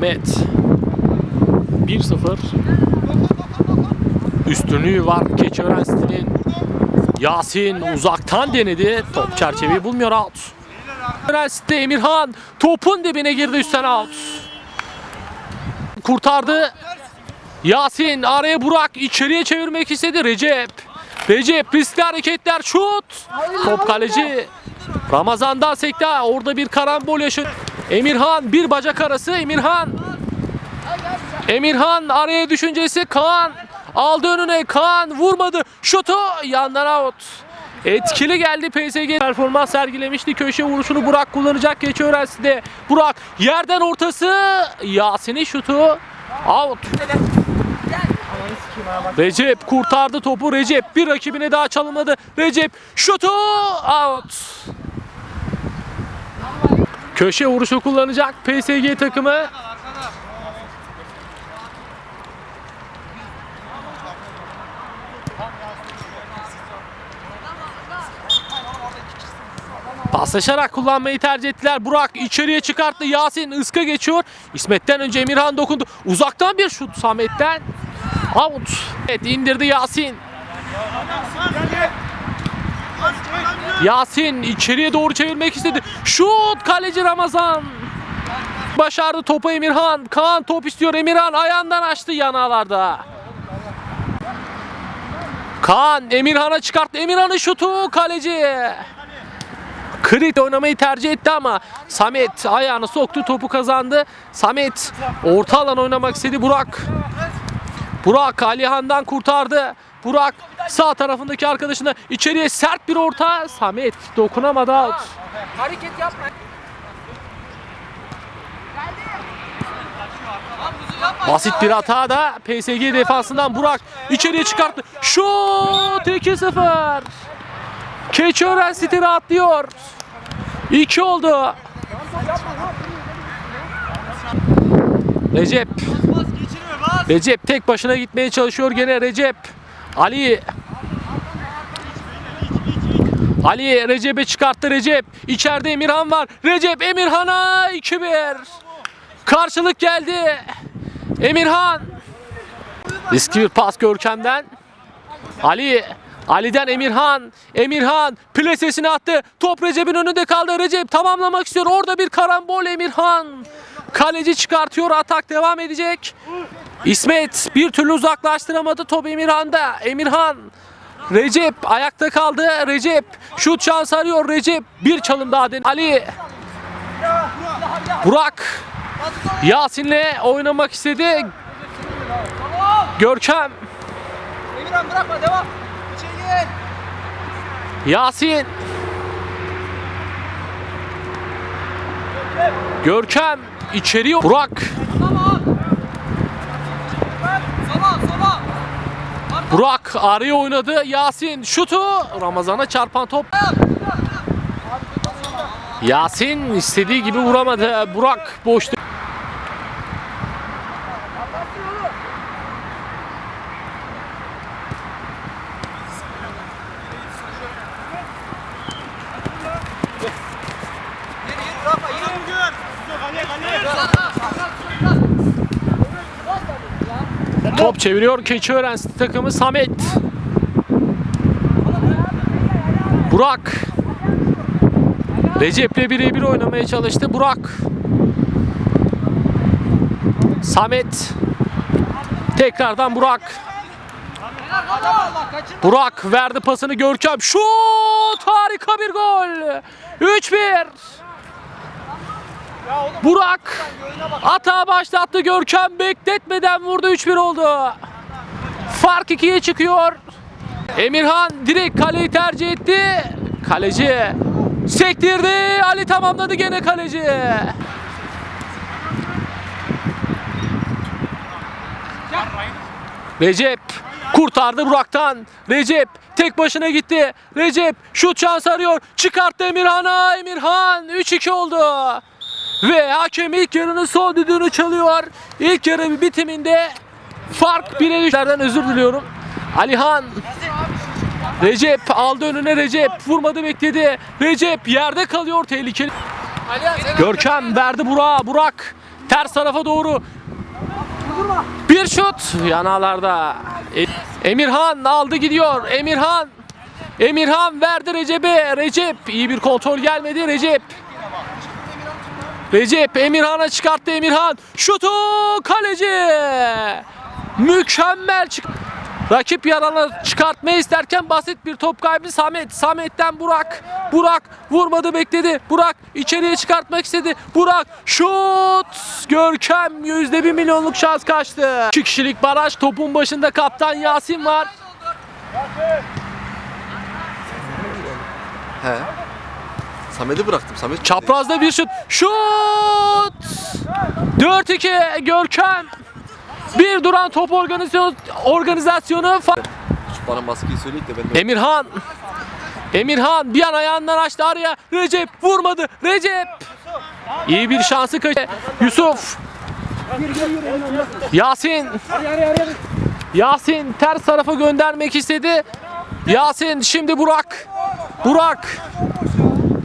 Samet. 1-0. Üstünlüğü var Keçiören City'nin. Yasin uzaktan denedi. Top çerçeveyi bulmuyor out. Keçiören City Emirhan topun dibine girdi üstten out. Kurtardı. Yasin araya Burak içeriye çevirmek istedi Recep. Recep riskli hareketler şut. Top kaleci Ramazan'dan sekte orada bir karambol yaşıyor. Emirhan bir bacak arası Emirhan. Emirhan araya düşüncesi Kaan aldı önüne Kaan vurmadı şutu yandan out. Etkili geldi PSG performans sergilemişti. Köşe vuruşunu Burak kullanacak geçiyor öğrencisi Burak yerden ortası Yasin'in şutu out. Recep kurtardı topu. Recep bir rakibine daha çalımladı. Recep şutu out. Köşe vuruşu kullanacak PSG takımı. Paslaşarak kullanmayı tercih ettiler. Burak içeriye çıkarttı. Yasin ıska geçiyor. İsmet'ten önce Emirhan dokundu. Uzaktan bir şut Samet'ten. Out. Evet indirdi Yasin. Yasin içeriye doğru çevirmek istedi. Şut kaleci Ramazan. Başardı topu Emirhan. Kaan top istiyor. Emirhan ayağından açtı yanağlarda. Kaan Emirhan'a çıkarttı. Emirhan'ın şutu kaleci. Krit oynamayı tercih etti ama Samet ayağını soktu topu kazandı. Samet orta alan oynamak istedi Burak. Burak Alihan'dan kurtardı. Burak sağ tarafındaki arkadaşına içeriye sert bir orta. Samet dokunamadı out. Hareket yapma. Basit bir hata da PSG defansından Burak içeriye çıkarttı. Şut 2-0. Keçiören City rahatlıyor. 2 oldu. Recep. Recep tek başına gitmeye çalışıyor gene Recep. Ali. Ali Recep'e çıkarttı Recep. İçeride Emirhan var. Recep Emirhan'a 2-1. Karşılık geldi. Emirhan. Riskli bir pas Görkem'den. Ali. Ali'den Emirhan. Emirhan plesesini attı. Top Recep'in önünde kaldı. Recep tamamlamak istiyor. Orada bir karambol Emirhan. Kaleci çıkartıyor. Atak devam edecek. İsmet bir türlü uzaklaştıramadı. Top Emirhan'da. Emirhan. Recep ayakta kaldı. Recep şut şans arıyor. Recep bir çalım daha den. Ali. Burak. Yasin'le oynamak istedi. Görkem. Emirhan bırakma devam. Yasin. Görkem içeriye Burak. Burak araya oynadı. Yasin şutu Ramazan'a çarpan top. Yasin istediği gibi vuramadı. Burak boştu. Geri geri bırakma. Yürü. Top çeviriyor Keçiören takımı Samet. Burak. Recep'le birebir oynamaya çalıştı. Burak. Samet. Tekrardan Burak. Burak verdi pasını Görkem. Şut! Harika bir gol. 3-1. Burak hata başlattı Görkem bekletmeden vurdu 3-1 oldu. Fark 2'ye çıkıyor. Emirhan direkt kaleyi tercih etti. Kaleci sektirdi. Ali tamamladı gene kaleci. Recep kurtardı Burak'tan. Recep tek başına gitti. Recep şut şans arıyor. Çıkarttı Emirhan'a. Emirhan 3-2 oldu. Ve hakem ilk yarının son düdüğünü çalıyor. İlk yarı bitiminde fark 1'e düşlerden özür diliyorum. Alihan Recep aldı önüne Recep vurmadı bekledi. Recep yerde kalıyor tehlikeli. Görkem verdi Burak'a. Burak ters tarafa doğru. Bir şut yanağlarda. E- Emirhan aldı gidiyor. Emirhan. Emirhan verdi Recep'e. Recep iyi bir kontrol gelmedi. Recep. Recep Emirhan'a çıkarttı Emirhan. Şutu kaleci. Mükemmel çık. Rakip yarana çıkartmayı isterken basit bir top kaybı Samet. Samet'ten Burak. Burak vurmadı bekledi. Burak içeriye çıkartmak istedi. Burak şut. Görkem yüzde bir milyonluk şans kaçtı. İki kişilik baraj topun başında kaptan Yasin var. He. Samet'i bıraktım. Samet Çaprazda bir şut. Şut! 4-2 Görkem. Bir duran top organizasyonu, organizasyonu bana maskeyi söyleyip de ben de Emirhan. Emirhan bir an ayağından açtı araya. Recep vurmadı. Recep. İyi bir şansı kaçırdı. Yusuf. Yasin. Yasin ters tarafa göndermek istedi. Yasin şimdi Burak. Burak.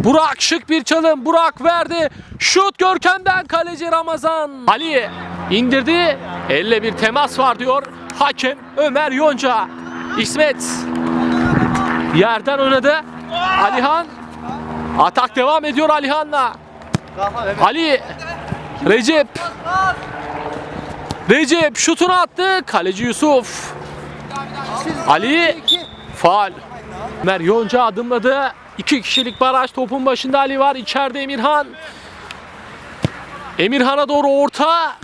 Burak şık bir çalım. Burak verdi. Şut Görkem'den kaleci Ramazan. Ali indirdi. Elle bir temas var diyor. Hakem Ömer Yonca. İsmet yerden oynadı. Alihan atak devam ediyor Alihan'la. Ali Recep Recep şutunu attı. Kaleci Yusuf. Ali faal. Ömer Yonca adımladı. İki kişilik baraj topun başında Ali var. İçeride Emirhan. Emirhan'a doğru orta.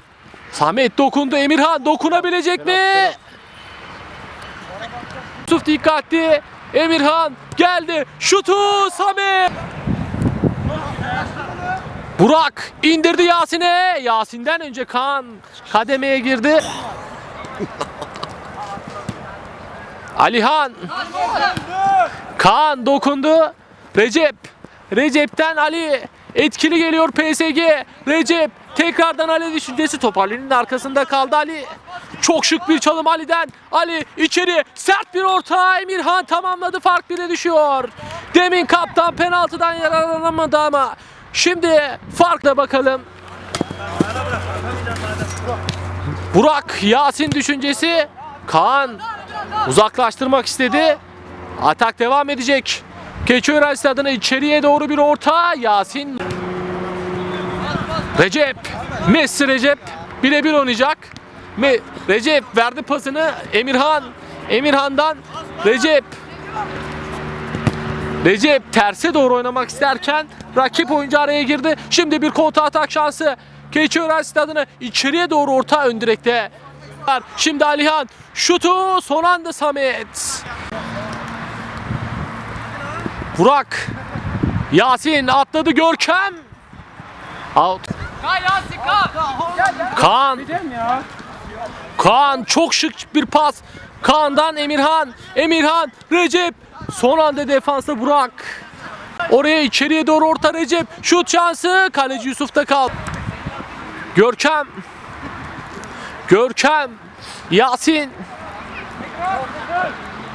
Samet dokundu. Emirhan dokunabilecek mi? Yusuf dikkatli. Emirhan geldi. Şutu Samet. Burak indirdi Yasin'e. Yasin'den önce Kaan kademeye girdi. Alihan. Kaan dokundu. Recep. Recep'ten Ali. Etkili geliyor PSG. Recep. Tekrardan Ali düşüncesi top Ali'nin arkasında kaldı Ali. Çok şık bir çalım Ali'den. Ali içeri sert bir orta. Emirhan tamamladı. Fark bile düşüyor. Demin kaptan penaltıdan yararlanamadı ama. Şimdi farkla bakalım. Burak Yasin düşüncesi. Kaan uzaklaştırmak istedi. Atak devam edecek. Keçiören stadına içeriye doğru bir orta. Yasin. Recep. Messi Recep. Birebir oynayacak. Me Recep verdi pasını. Emirhan. Emirhan'dan Recep. Recep terse doğru oynamak isterken rakip oyuncu araya girdi. Şimdi bir kontra atak şansı. Keçiören stadına içeriye doğru orta ön direkte. Şimdi Alihan şutu son anda Samet. Burak. Yasin atladı Görkem. Out. Kaan. Kaan çok şık bir pas. Kaan'dan Emirhan. Emirhan. Recep. Son anda defansa Burak. Oraya içeriye doğru orta Recep. Şut şansı. Kaleci Yusuf'ta kaldı. Görkem. Görkem. Yasin.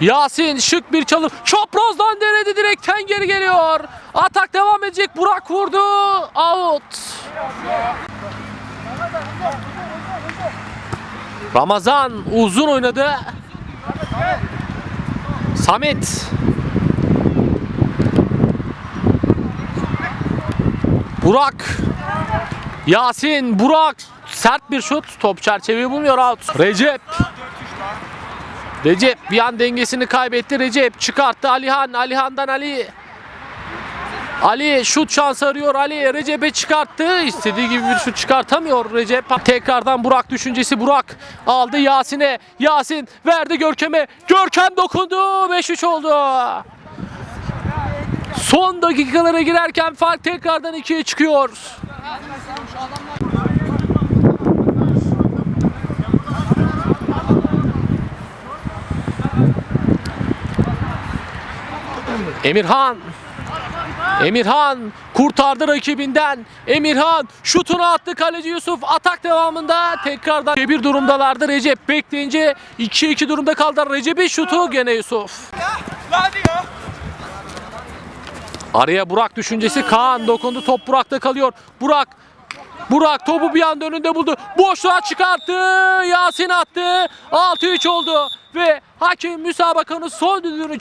Yasin şık bir çalım. Çaprazdan denedi direkten geri geliyor. Atak devam edecek. Burak vurdu. Out. Ramazan uzun oynadı. Samet. Burak. Yasin, Burak. Sert bir şut. Top çerçeveyi bulmuyor out. Recep. Recep bir an dengesini kaybetti. Recep çıkarttı Alihan. Alihan'dan Ali. Ali şut şansı arıyor Ali. Recep'e çıkarttı. İstediği gibi bir şut çıkartamıyor Recep. Tekrardan Burak düşüncesi Burak aldı Yasin'e. Yasin verdi Görkem'e. Görkem dokundu. 5-3 oldu. Son dakikalara girerken fark tekrardan 2'ye çıkıyor. Emirhan. Emirhan kurtardı rakibinden. Emirhan şutunu attı kaleci Yusuf. Atak devamında tekrardan bir durumdalardı. Recep bekleyince 2-2 durumda kaldı. Recep'in şutu gene Yusuf. Araya Burak düşüncesi Kaan dokundu top Burak'ta kalıyor. Burak Burak topu bir anda önünde buldu. Boşluğa çıkarttı. Yasin attı. 6-3 oldu ve hakem müsabakanın son düdüğünü